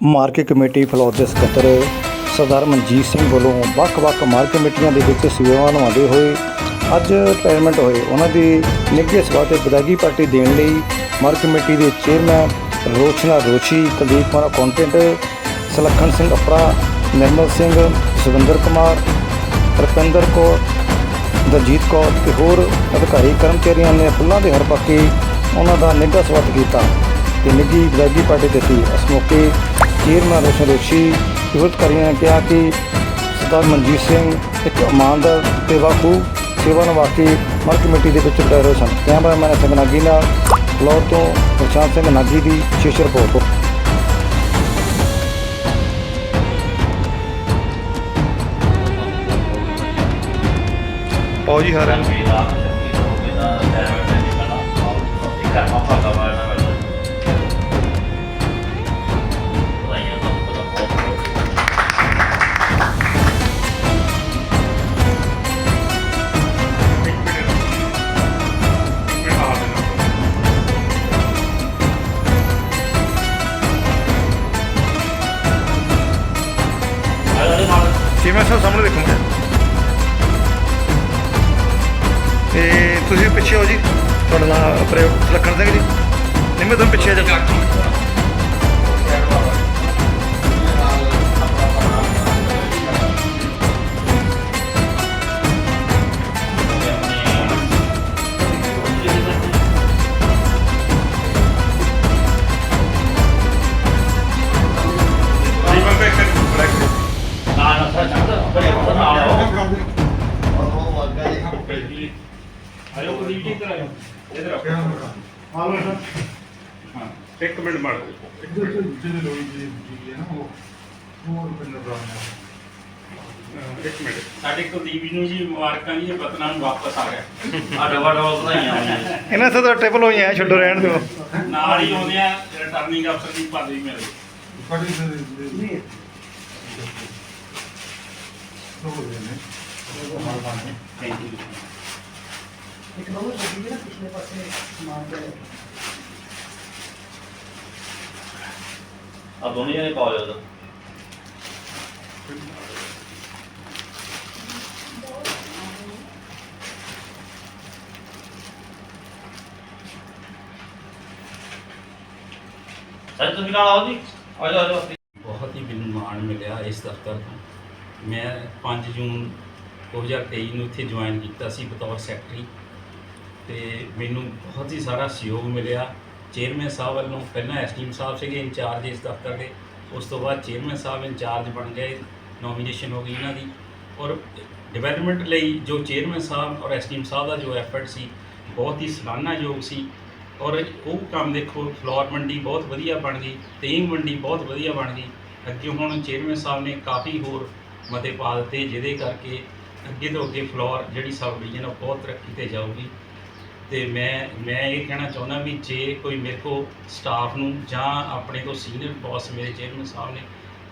Market committee flour ਦੇ ਸਕੱਤਰ ਸਰਦਾਰ ਮਨਜੀਤ ਸਿੰਘ ਵੱਲੋਂ ਵੱਖ-ਵੱਖ ਮਾਰਕੀਟ ਕਮੇਟੀਆਂ ਦੇ ਵਿੱਚ ਸੇਵਾਵਾਂ ਨਿਭਾਉਂਦੇ ਹੋਏ ਅੱਜ ਪੈਰਮੈਂਟ ਹੋਏ। ਉਹਨਾਂ ਦੀ ਨਿੱਘੇ ਸਭਾ ਤੇ ਵਿਦਾਇਗੀ ਪਾਰਟੀ ਦੇਣ ਲਈ ਮਾਰਕੀਟ ਕਮੇਟੀ ਦੇ ਚੇਅਰਮੈਨ ਰੋਸ਼ਨਾ ਰੋਸ਼ੀ, ਕੁਲਦੀਪ ਕੁਮਾਰ ਅਕਾਊਂਟੈਂਟ ਸੁਲੱਖਣ ਸਿੰਘ ਅਪਰਾ, ਨਿਰਮਲ ਸਿੰਘ ਸੁਰਿੰਦਰ ਕੁਮਾਰ, ਰਪਿੰਦਰ ਕੌਰ, ਦਲਜੀਤ ਕੌਰ ਤੇ ਹੋਰ ਅਧਿਕਾਰੀ ਕਰਮਚਾਰੀਆਂ ਨੇ ਫੁੱਲਾਂ ਦੇ ਹਰ ਪੱਕੇ ਉਹਨਾਂ ਦਾ ਨਿੱਘਾ ਸਵਾਗਤ ਕੀਤਾ। ਤੇ ਨਿੱਘੀ ਵਿਦਾਇਗੀ ਪਾਰਟੀ ਦਿੱਤੀ ਇਸ ਮੌਕੇ ਚੇਅਰਮੈਨ ਰੋਸ਼ਨ ਰੋਸ਼ੀ ਤੇ ਹੋਰ ਅਧਿਕਾਰੀਆਂ ਨੇ ਕਿਹਾ ਕਿ ਸਰਦਾਰ ਮਨਜੀਤ ਸਿੰਘ ਇੱਕ ਇਮਾਨਦਾਰ ਤੇ ਵਾਕੂ ਸੇਵਾ ਨਿਭਾ ਕੇ ਮਰ ਕਮੇਟੀ ਦੇ ਵਿੱਚ ਰਿਟਾਇਰ ਹੋਏ ਸਨ। ਕੈਮਰਾਮੈਨ ਸਿੰਘ ਨਾਗੀ ਨਾਲ ਫਲੋਰ ਤੋਂ ਪ੍ਰਸ਼ਾਂਤ ਸਿੰਘ ਨਾਗੀ ਦੀ ਵਿਸ਼ੇਸ਼ ਰਿਪੋਰਟ। ਪਾਓ ਜੀ ਹਰ। ਕਿਵੇਂ ਸਰ ਸਾਹਮਣੇ ਦੇਖੋ ਤੇ ਤੁਸੀਂ ਪਿੱਛੇ ਹੋ ਜੀ। ਤੁਹਾਡਾ ਨਾਮ ਪ੍ਰਯੋਗ ਲਖਣ ਸਿੰਘ ਜੀ। ਨਹੀਂ, ਮੈਂ ਤੁਹਾਨੂੰ ਪਿੱਛੇ ਜਾ ਕੁਲਦੀਪ ਜੀ ਇੱਧਰ ਆਇਓ ਇੱਧਰ ਆਓ ਹਾਂ ਇੱਕ ਮਿੰਟ ਮਾਰ ਇੱਕ ਮਿੰਟ। ਸਾਡੇ ਕੁਲਦੀਪ ਜੀ ਨੂੰ ਜੀ ਮੁਬਾਰਕਾਂ ਜੀ ਇਹ ਵਤਨਾਂ ਨੂੰ ਵਾਪਸ ਆ ਗਿਆ। ਆ ਡਬਲ ਡਬਲ ਵਧਾਈਆਂ ਹੋਈਆਂ ਇਹਨਾਂ ਸੇ ਤਾਂ ਟ੍ਰਿਪਲ ਹੋਈਆਂ ਛੱਡੋ ਰਹਿਣ ਦਿਓ। ਨਾਲ ਹੀ ਆਉਂਦੇ ਆ ਰਿਟਰਨਿੰਗ ਅਫਸਰ ਦੀ ਪਦਵੀ ਮਿਲ ਗਈ ਥੈਂਕ ਯੂ ਇੱਕ ਬਹੁਤ ਵੱਡੀ ਨਾ ਪਿਛਲੇ ਪਾਸੇ ਸਮਾਨ ਦੇ ਆ ਦੋਨੇ ਜਣੇ ਪਾ ਲਿਓ ਤਾਂ ਸਰ ਤੁਸੀਂ ਨਾਲ ਆਓ ਜੀ ਆ ਜਾਓ ਆ ਜਾਓ ਬਹੁਤ ਹੀ ਮੈਨੂੰ ਮਾਣ ਮਿਲਿਆ ਇਸ ਦਫ਼ਤਰ ਤੋਂ ਮੈਂ 5 ਜੂਨ 2023 ਨੂੰ ਇੱਥੇ ਜੁਆਇਨ ਕੀਤਾ ਸੀ ਬਤੌਰ ਸੈਕਟਰੀ ਤੇ ਮੈਨੂੰ ਬਹੁਤ ਹੀ ਸਾਰਾ ਸਹਿਯੋਗ ਮਿਲਿਆ। ਚੇਅਰਮੈਨ ਸਾਹਿਬ ਵੱਲੋਂ ਪਹਿਲਾਂ ਐਸਟੀਮ ਸਾਹਿਬ ਸੀਗੇ, ਇੰਚਾਰਜ ਇਸ ਦਫ਼ਤਰ ਦੇ। ਉਸ ਤੋਂ ਬਾਅਦ ਚੇਅਰਮੈਨ ਸਾਹਿਬ ਇੰਚਾਰਜ ਬਣ ਗਏ ਨੋਮੀਨੇਸ਼ਨ ਹੋ ਗਈ ਇਹਨਾਂ ਦੀ। ਔਰ ਡਿਵੈਲਪਮੈਂਟ ਲਈ ਜੋ ਚੇਅਰਮੈਨ ਸਾਹਿਬ ਔਰ ਐਸਟੀਮ ਸਾਹਿਬ ਦਾ ਜੋ ਐਫਰਟ ਸੀ, ਬਹੁਤ ਹੀ ਸਰਾਹਨਾਯੋਗ ਸੀ। ਔਰ ਉਹ ਕੰਮ ਦੇਖੋ ਫਲੋਰ ਮੰਡੀ ਬਹੁਤ ਵਧੀਆ ਬਣ ਗਈ, ਤੇਂਗ ਮੰਡੀ ਬਹੁਤ ਵਧੀਆ ਬਣ ਗਈ। ਅੱਗੇ ਹੁਣ ਚੇਅਰਮੈਨ ਸਾਹਿਬ ਨੇ ਕਾਫੀ ਹੋਰ ਮਤੇ ਪਾ ਦਿੱਤੇ, ਜਿਹਦੇ ਕਰਕੇ ਅੱਗੇ ਤੋਂ ਅੱਗੇ ਫਲੋਰ ਜਿਹੜੀ ਸਬ ਡਿਵੀਜ਼ਨ ਉਹ ਬਹੁਤ ਤਰੱਕੀ ਤੇ ਜਾਊਗੀ। ਤੇ ਮੈਂ ਮੈਂ ਇਹ ਕਹਿਣਾ ਚਾਹੁੰਦਾ ਵੀ ਜੇ ਕੋਈ ਮੇਰੇ ਕੋ ਸਟਾਫ ਨੂੰ ਜਾਂ ਆਪਣੇ ਤੋਂ ਸੀਨੀਅਰ ਬੌਸ ਮੇਰੇ ਚੇਅਰਮੈਨ ਸਾਹਿਬ ਨੇ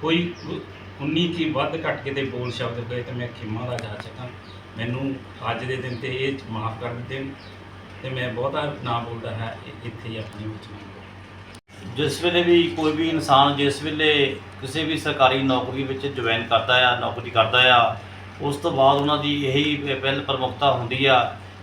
ਕੋਈ 19 ਕੀ ਵੱਧ ਘੱਟ ਕੇ ਤੇ ਬੋਲ ਸ਼ਬਦ ਹੋਏ ਤੇ ਮੈਂ ਖਿਮਾ ਦਾ ਜਾ ਸਕਾਂ। ਮੈਨੂੰ ਅੱਜ ਦੇ ਦਿਨ ਤੇ ਇਹ ਮਾਫ ਕਰ ਦੇਣ ਤੇ ਮੈਂ ਬਹੁਤਾ ਨਾ ਬੋਲਦਾ ਹੈ ਇ- ਇੱਥੇ ਹੀ ਆਪਣੇ ਵਿੱਚ ਜਿਸ ਵੇਲੇ ਵੀ ਕੋਈ ਵੀ ਇਨਸਾਨ ਜਿਸ ਵੇਲੇ ਕਿਸੇ ਵੀ ਸਰਕਾਰੀ ਨੌਕਰੀ ਵਿੱਚ ਜੁਆਇਨ ਕਰਦਾ ਆ, ਨੌਕਰੀ ਕਰਦਾ ਆ, ਉਸ ਤੋਂ ਬਾਅਦ ਉਹਨਾਂ ਦੀ ਇਹੀ ਪਹਿਲ ਪ੍ਰਮੁਖਤਾ ਹੁੰਦੀ ਆ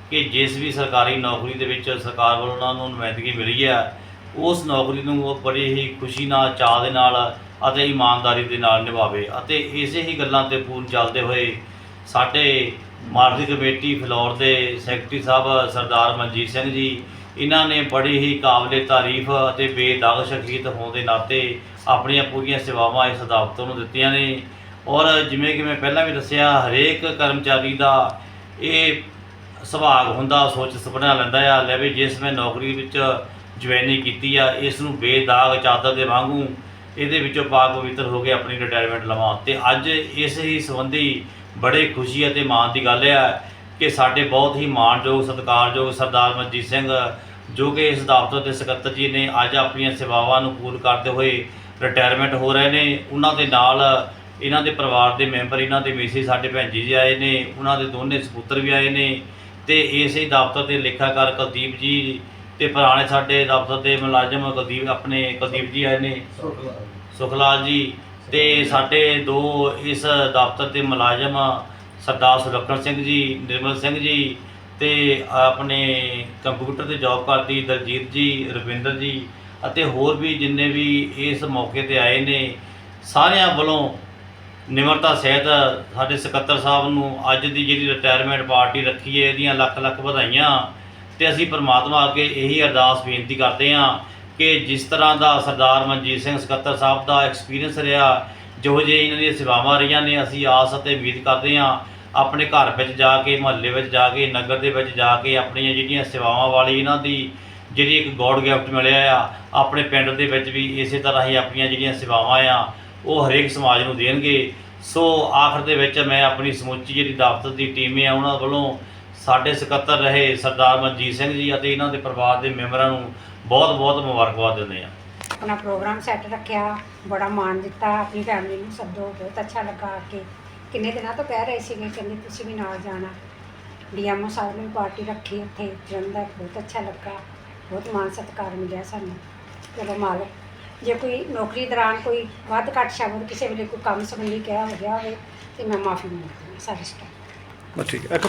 ਕਿ ਜਿਸ ਵੀ ਸਰਕਾਰੀ ਨੌਕਰੀ ਦੇ ਵਿੱਚ ਸਰਕਾਰ ਵੱਲੋਂ ਉਹਨਾਂ ਨੂੰ ਨੁਮਾਇੰਦਗੀ ਮਿਲੀ ਹੈ, ਉਸ ਨੌਕਰੀ ਨੂੰ ਉਹ ਬੜੀ ਹੀ ਖੁਸ਼ੀ ਨਾਲ, ਚਾਅ ਦੇ ਨਾਲ ਅਤੇ ਇਮਾਨਦਾਰੀ ਦੇ ਨਾਲ ਨਿਭਾਵੇ ਅਤੇ ਇਸੇ ਹੀ ਗੱਲਾਂ ਤੇ ਪੂਰਨ ਚੱਲਦੇ ਹੋਏ ਸਾਡੇ ਮਾਰਕੀਟ ਕਮੇਟੀ ਫਲੋਰ ਦੇ ਸੈਕਟਰੀ ਸਾਹਿਬ ਸਰਦਾਰ ਮਨਜੀਤ ਸਿੰਘ ਜੀ, ਇਹਨਾਂ ਨੇ ਬੜੀ ਹੀ ਕਾਬਲੇ ਤਾਰੀਫ ਅਤੇ ਬੇਦਾਗ ਸ਼ਖਸੀਅਤ ਹੋਣ ਦੇ ਨਾਤੇ ਆਪਣੀਆਂ ਪੂਰੀਆਂ ਸੇਵਾਵਾਂ ਇਸ ਦਫ਼ਤਰ ਨੂੰ ਦਿੱਤੀਆਂ ਨੇ। ਔਰ ਜਿਵੇਂ ਕਿ ਮੈਂ ਪਹਿਲਾਂ ਵੀ ਦੱਸਿਆ, ਹਰੇਕ ਕਰਮਚਾਰੀ ਦਾ ਇਹ ਸੁਭਾਗ ਹੁੰਦਾ, ਸੋਚ ਸੁਪਨਾ ਲੈਂਦਾ ਆ, ਲੈ ਵੀ ਜਿਸ ਮੈਂ ਨੌਕਰੀ ਵਿੱਚ ਜੁਆਇਨਿੰਗ ਕੀਤੀ ਆ, ਇਸ ਨੂੰ ਬੇਦਾਗ ਚਾਦਰ ਦੇ ਵਾਂਗੂ ਇਹਦੇ ਵਿੱਚੋਂ ਪਾਕ ਪਵਿੱਤਰ ਹੋ ਕੇ ਆਪਣੀ ਰਿਟਾਇਰਮੈਂਟ ਲਵਾਂ। ਤੇ ਅੱਜ ਇਸ ਹੀ ਸੰਬੰਧੀ ਬੜੇ ਖੁਸ਼ੀ ਅਤੇ ਮਾਣ ਦੀ ਗੱਲ ਆ ਕਿ ਸਾਡੇ ਬਹੁਤ ਹੀ ਮਾਣਯੋਗ, ਸਤਿਕਾਰਯੋਗ ਸਰਦਾਰ ਮਨਜੀਤ ਸਿੰਘ, ਜੋ ਕਿ ਇਸ ਦਫ਼ਤਰ ਦੇ ਸਕੱਤਰ ਜੀ ਨੇ ਅੱਜ ਆਪਣੀਆਂ ਸੇਵਾਵਾਂ ਨੂੰ ਪੂਰਨ ਕਰਦੇ ਹੋਏ ਰਿਟਾਇਰਮੈਂਟ ਹੋ ਰਹੇ ਨੇ। ਉਹਨਾਂ ਦੇ ਨਾਲ ਇਹਨਾਂ ਦੇ ਪਰਿਵਾਰ ਦੇ ਮੈਂਬਰ, ਇਹਨਾਂ ਦੇ ਮੇਸੀ, ਸਾਡੇ ਭੈਣ ਜੀ ਜੀ ਆਏ ਨੇ, ਉਹਨਾਂ ਦੇ ਦੋਨੇ ਸਪੁੱਤਰ ਵੀ ਆਏ ਨੇ। ਤੇ ਇਸੇ ਦਫ਼ਤਰ ਦੇ ਲੇਖਾਕਾਰ ਕੁਲਦੀਪ ਜੀ ਤੇ ਪੁਰਾਣੇ ਸਾਡੇ ਦਫ਼ਤਰ ਦੇ ਮੁਲਾਜ਼ਮ ਕੁਲਦੀਪ, ਆਪਣੇ ਕੁਲਦੀਪ ਜੀ ਆਏ ਨੇ। ਸੁਖਲਾਲ ਜੀ ਤੇ ਸਾਡੇ ਦੋ ਇਸ ਦਫ਼ਤਰ ਦੇ ਮੁਲਾਜ਼ਮ ਸਰਦਾਰ ਸੁਲੱਖਣ ਸਿੰਘ ਜੀ, ਨਿਰਮਲ ਸਿੰਘ ਜੀ ਤੇ ਆਪਣੇ ਕੰਪਿਊਟਰ ਤੇ ਜੌਬ ਕਰਦੀ ਦਲਜੀਤ ਜੀ, ਰਵਿੰਦਰ ਜੀ ਅਤੇ ਹੋਰ ਵੀ ਜਿੰਨੇ ਵੀ ਇਸ ਮੌਕੇ ਤੇ ਆਏ ਨੇ, ਸਾਰਿਆਂ ਵੱਲੋਂ ਨਿਮਰਤਾ ਸਹਿਤ ਸਾਡੇ ਸਕੱਤਰ ਸਾਹਿਬ ਨੂੰ ਅੱਜ ਦੀ ਜਿਹੜੀ ਰਿਟਾਇਰਮੈਂਟ ਪਾਰਟੀ ਰੱਖੀ ਹੈ, ਇਹਦੀਆਂ ਲੱਖ ਲੱਖ ਵਧਾਈਆਂ। ਤੇ ਅਸੀਂ ਪ੍ਰਮਾਤਮਾ ਅੱਗੇ ਇਹੀ ਅਰਦਾਸ ਬੇਨਤੀ ਕਰਦੇ ਹਾਂ ਕਿ ਜਿਸ ਤਰ੍ਹਾਂ ਦਾ ਸਰਦਾਰ ਮਨਜੀਤ ਸਿੰਘ ਸਕੱਤਰ ਸਾਹਿਬ ਦਾ ਐਕਸਪੀਰੀਅੰਸ ਰਿਹਾ ਜੋ ਜਿਹੇ ਇਹਨਾਂ ਦੀਆਂ ਸੇਵਾਵਾਂ ਰਹੀਆਂ ਨੇ, ਅਸੀਂ ਆਸ ਅਤੇ ਉਮੀਦ ਕਰਦੇ ਹਾਂ ਆਪਣੇ ਘਰ ਵਿੱਚ ਜਾ ਕੇ, ਮੁਹੱਲੇ ਵਿੱਚ ਜਾ ਕੇ, ਨਗਰ ਦੇ ਵਿੱਚ ਜਾ ਕੇ ਆਪਣੀਆਂ ਜਿਹੜੀਆਂ ਸੇਵਾਵਾਂ ਵਾਲੀ ਇਹਨਾਂ ਦੀ ਜਿਹੜੀ ਇੱਕ ਗੋਡ ਗਿਫਟ ਮਿਲਿਆ ਆ, ਆਪਣੇ ਪਿੰਡ ਦੇ ਵਿੱਚ ਵੀ ਇਸੇ ਤਰ੍ਹਾਂ ਹੀ ਆਪਣੀਆਂ ਜਿਹੜੀਆਂ ਸੇਵਾਵਾਂ ਆ ਉਹ ਹਰੇਕ ਸਮਾਜ ਨੂੰ ਦੇਣਗੇ। ਸੋ ਆਖਰ ਦੇ ਵਿੱਚ ਮੈਂ ਆਪਣੀ ਸਮੁੱਚੀ ਜਿਹੜੀ ਦਫ਼ਤਰ ਦੀ ਟੀਮ ਹੈ, ਉਹਨਾਂ ਵੱਲੋਂ ਸਾਡੇ ਸਕੱਤਰ ਰਹੇ ਸਰਦਾਰ ਮਨਜੀਤ ਸਿੰਘ ਜੀ ਅਤੇ ਇਹਨਾਂ ਦੇ ਪਰਿਵਾਰ ਦੇ ਮੈਂਬਰਾਂ ਨੂੰ ਬਹੁਤ ਬਹੁਤ ਮੁਬਾਰਕਬਾਦ ਦਿੰਦੇ ਹਾਂ। ਆਪਣਾ ਪ੍ਰੋਗਰਾਮ ਸੈੱਟ ਰੱਖਿਆ, ਬੜਾ ਮਾਣ ਦਿੱਤਾ, ਆਪਣੀ ਫੈਮਿਲੀ ਨੂੰ ਸੱਦੋ, ਬਹੁਤ ਅੱਛਾ ਲੱਗਾ ਆ ਕੇ। ਕਿੰਨੇ ਦਿਨਾਂ ਤੋਂ ਕਹਿ ਰਹੇ ਸੀਗੇ, ਕਹਿੰਦੇ ਤੁਸੀਂ ਵੀ ਨਾਲ ਜਾਣਾ। ਡੀਐਮਓ ਸਾਹਿਬ ਨੇ ਵੀ ਪਾਰਟੀ ਰੱਖੀ ਉੱਥੇ, ਜਲੰਧਰ, ਬਹੁਤ ਅੱਛਾ ਲੱਗਾ, ਬਹੁਤ ਮਾਣ ਸਤਿਕਾਰ ਮਿਲਿਆ ਸਾਨੂੰ। ਚਲੋ ਮਾਲਕ ਜੇ ਕੋਈ ਨੌਕਰੀ ਦੌਰਾਨ ਕੋਈ ਵੱਧ ਘੱਟ ਸ਼ਬਦ ਕਿਸੇ ਵੇਲੇ ਕੋਈ ਕੰਮ ਸੰਬੰਧੀ ਕਿਹਾ ਹੋ ਗਿਆ ਹੋਵੇ, ਤੇ ਮੈਂ ਮਾਫੀ ਮੰਗਦੀ ਹਾਂ, ਸਾਰੇ ਸਟਾਫ ਬਸ ਠੀਕ ਹੈ। ਇੱਕ